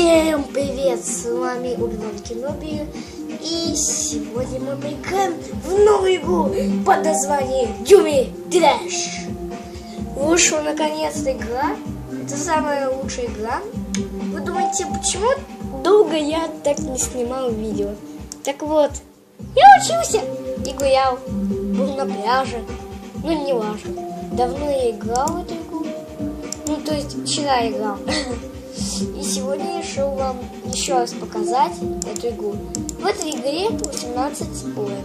Всем привет, с вами Убиван Кеноби. И сегодня мы играем в новую игру под названием Юми Трэш Вышла наконец-то игра. Это самая лучшая игра. Вы думаете, почему долго я так не снимал видео? Так вот, я учился и гулял, был на пляже. Ну не важно, давно я играл в эту игру. Ну то есть вчера играл И сегодня я решил вам еще раз показать эту игру. В этой игре 18 уровней.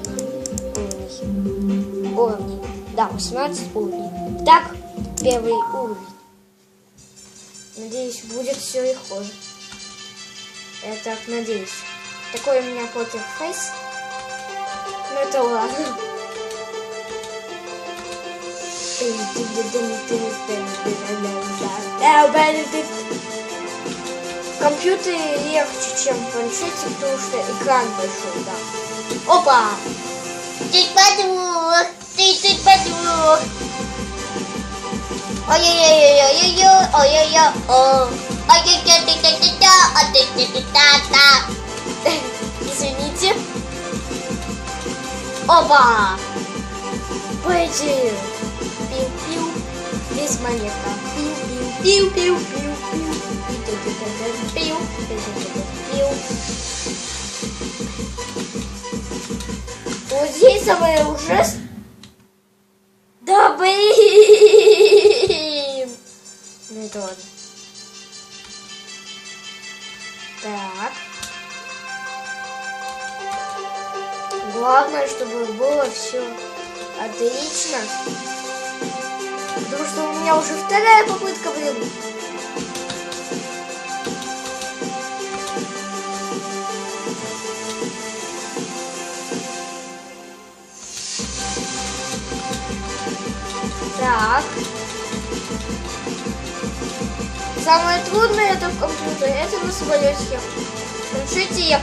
Уровней. Да, 18 уровней. Так, первый уровень. Надеюсь, будет все легко. Я так надеюсь. Такой у меня покер фейс. Ну это ладно. В компьютере легче, чем в планшете, потому что экран большой, да. Опа! Тут подвох, ты тут подвох. Ой-ой-ой-ой-ой-ой, ой-ой-ой, о. Ой-ой-ой-ой-ой-ой, ой-ой-ой-ой-ой-ой. Извините. Опа! Пойди. Пиу-пиу. Без монетка. Пиу-пиу. Вот здесь самое ужасное. Да блин! Ну это ладно. Так. Главное, чтобы было все отлично. Потому что у меня уже вторая попытка, блин. Так. Самое трудное это в компьютере, это на самолете. Планшете легче.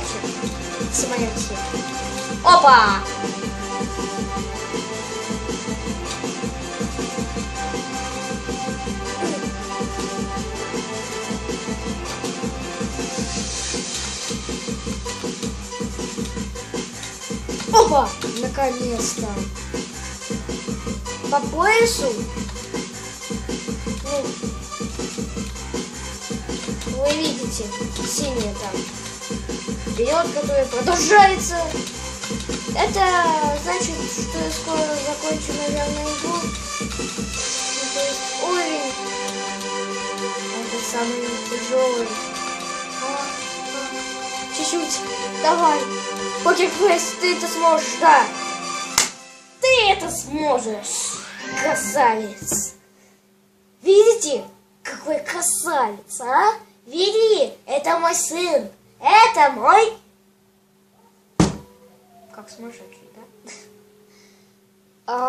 Самолете. Опа! Опа! Наконец-то! По поясу? Вы видите, синяя там. Вперед, которая продолжается. Это значит, что я скоро закончу, наверное, игру. То есть уровень. Это самый тяжелый. А. Чуть-чуть. Давай. Покерфейс, ты это сможешь, да. Ты это сможешь, красавец. Видите, какой красавец, а? Видели? Это мой сын. Это мой как сумасшедший, да?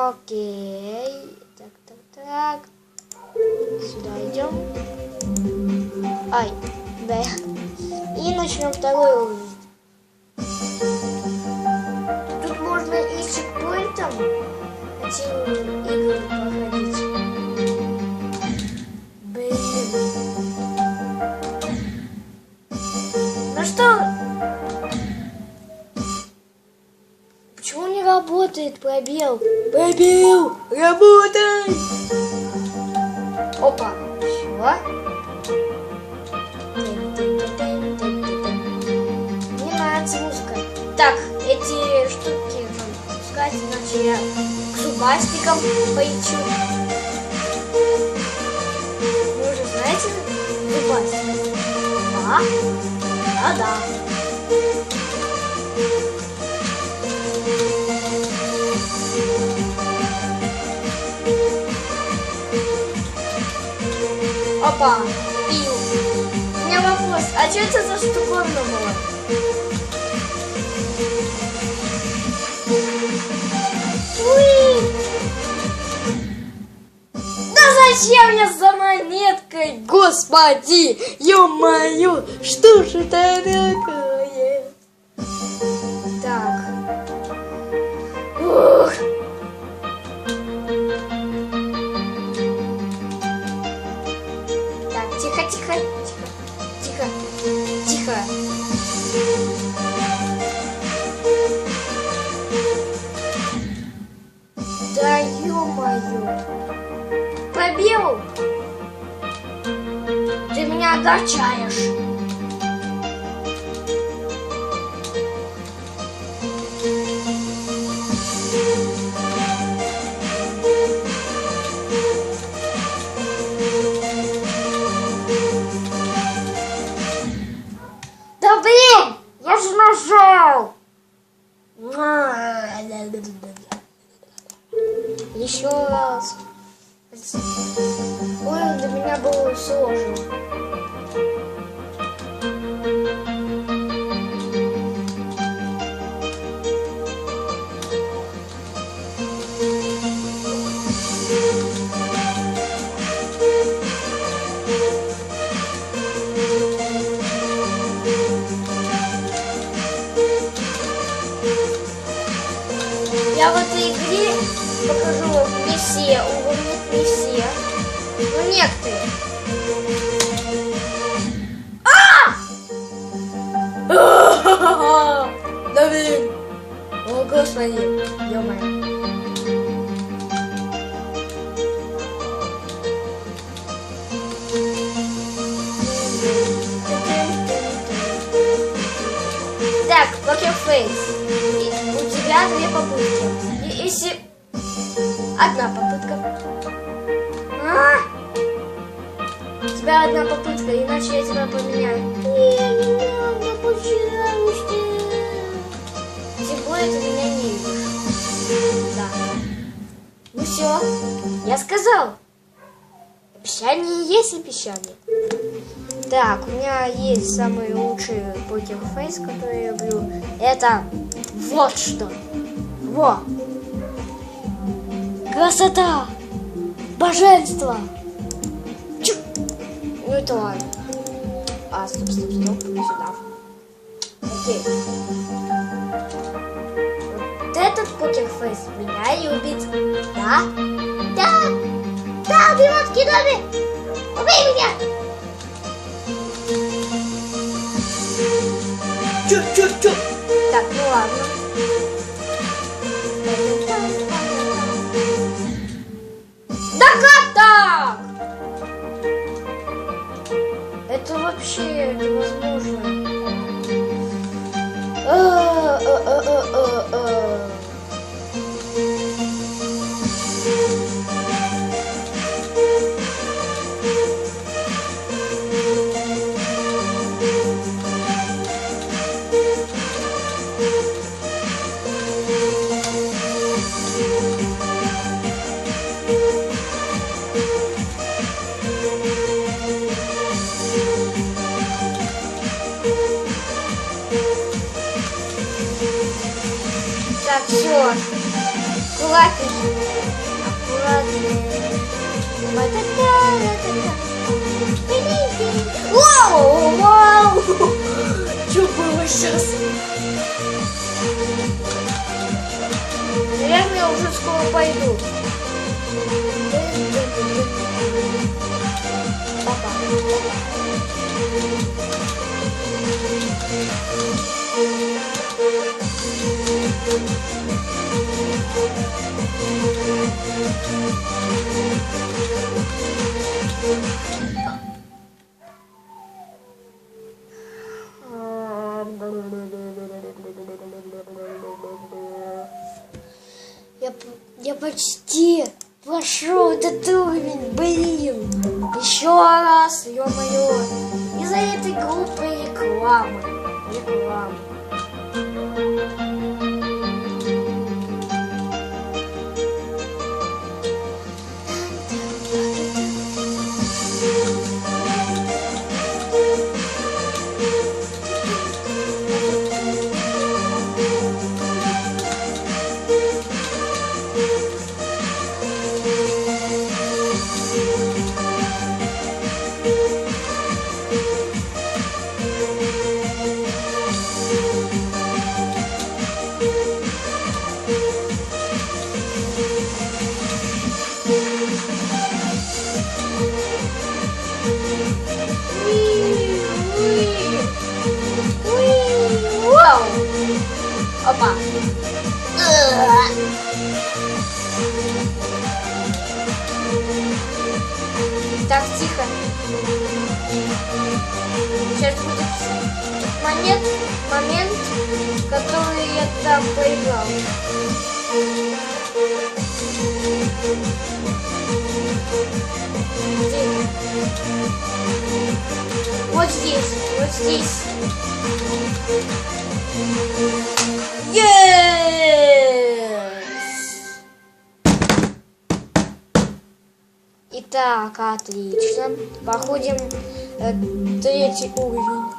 Окей. Так, так, так. Сюда идем. Ай, да. И начнем второй уровень. Тут можно и чекпоинтом эти игры работает пробел? Пробел! Работай! Опа! Все. Не нравится музыка. Так, эти штуки пускать, иначе я к зубастикам полечу. Вы уже знаете зубастик? Да? Да-да. Опа, пил. У меня вопрос, а что это за штуковина была? Зачем я за монеткой, господи, ё-моё, что ж это такое? Меня было сложно. Я в этой игре покажу не все уровни, не все, но некоторые. А! Да блин! О, господи, ё-моё. Так, покерфейс. У тебя две попытки. И если... Одна попытка. Тебя одна попытка, иначе я тебя поменяю. Не, не надо, пожалуйста. Тем более ты меня не видишь. Да. Ну все, я сказал. Обещание есть обещание. Так, у меня есть самый лучший покерфейс, который я люблю. Это вот что. Во. Красота. Божество. Ну это ладно. А, стоп, стоп, стоп. Сюда. Окей. Вот этот покерфейс меня любит. Да? Да! Да, убивать кидами! Убей меня! Вообще Так, все. Аккуратнее. Аккуратнее. Вау, вау. Что было сейчас? Наверное, я уже скоро пойду. Папа. Я, я почти прошел этот уровень, блин. Еще раз, ё-моё. Из-за этой глупой рекламы. Рекламы. Вау! Так, тихо. Сейчас будет момент, момент, который я там проиграл. Где? Вот здесь, вот здесь. Yes! Итак, отлично. Проходим э, третий уровень.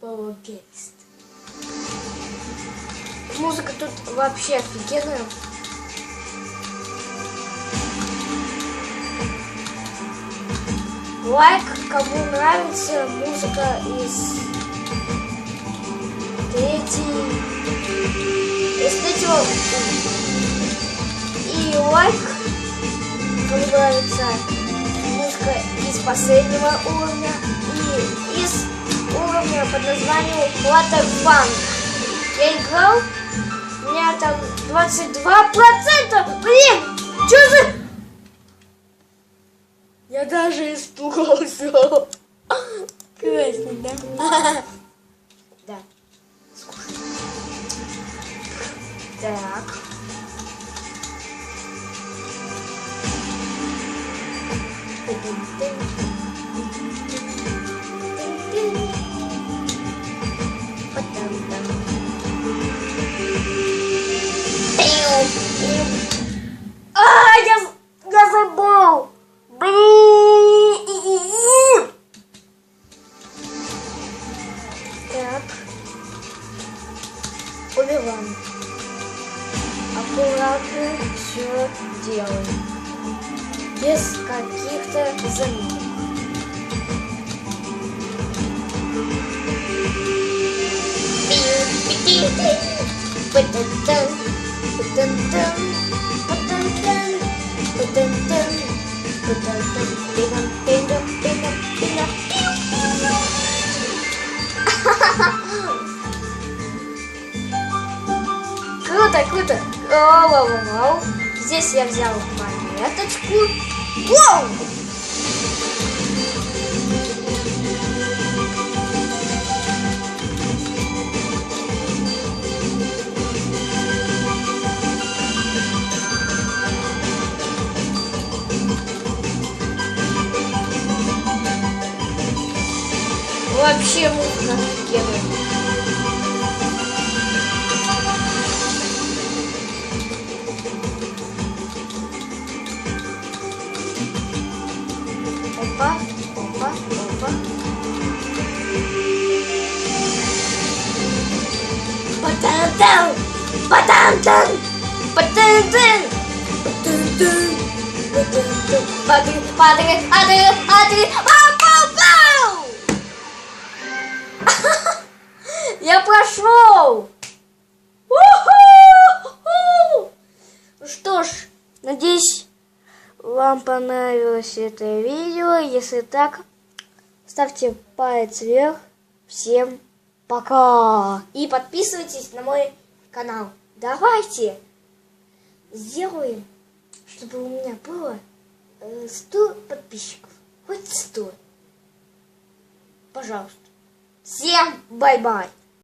Powercast. Музыка тут вообще офигенная. Лайк, кому нравится музыка из третьей, из третьего и лайк, нравится музыка из последнего уровня и из уровня под названием Waterpunk. Я играл, у меня там 22%, блин, что за... Я даже испугался. Классно? Да. Круто, круто. Вау, вау, вау. Здесь я взял монеточку. Вау! Опа, опа, опа. Патантан! Патантан! Патантан! Патантан! Падай, падай, падай! Пау, пау, пау! Я прошел! Ну что ж, надеюсь, вам понравилось это видео. Если так, ставьте палец вверх. Всем пока! И подписывайтесь на мой канал. Давайте сделаем, чтобы у меня было э, 100 подписчиков. Хоть 100. Пожалуйста. Всем бай-бай!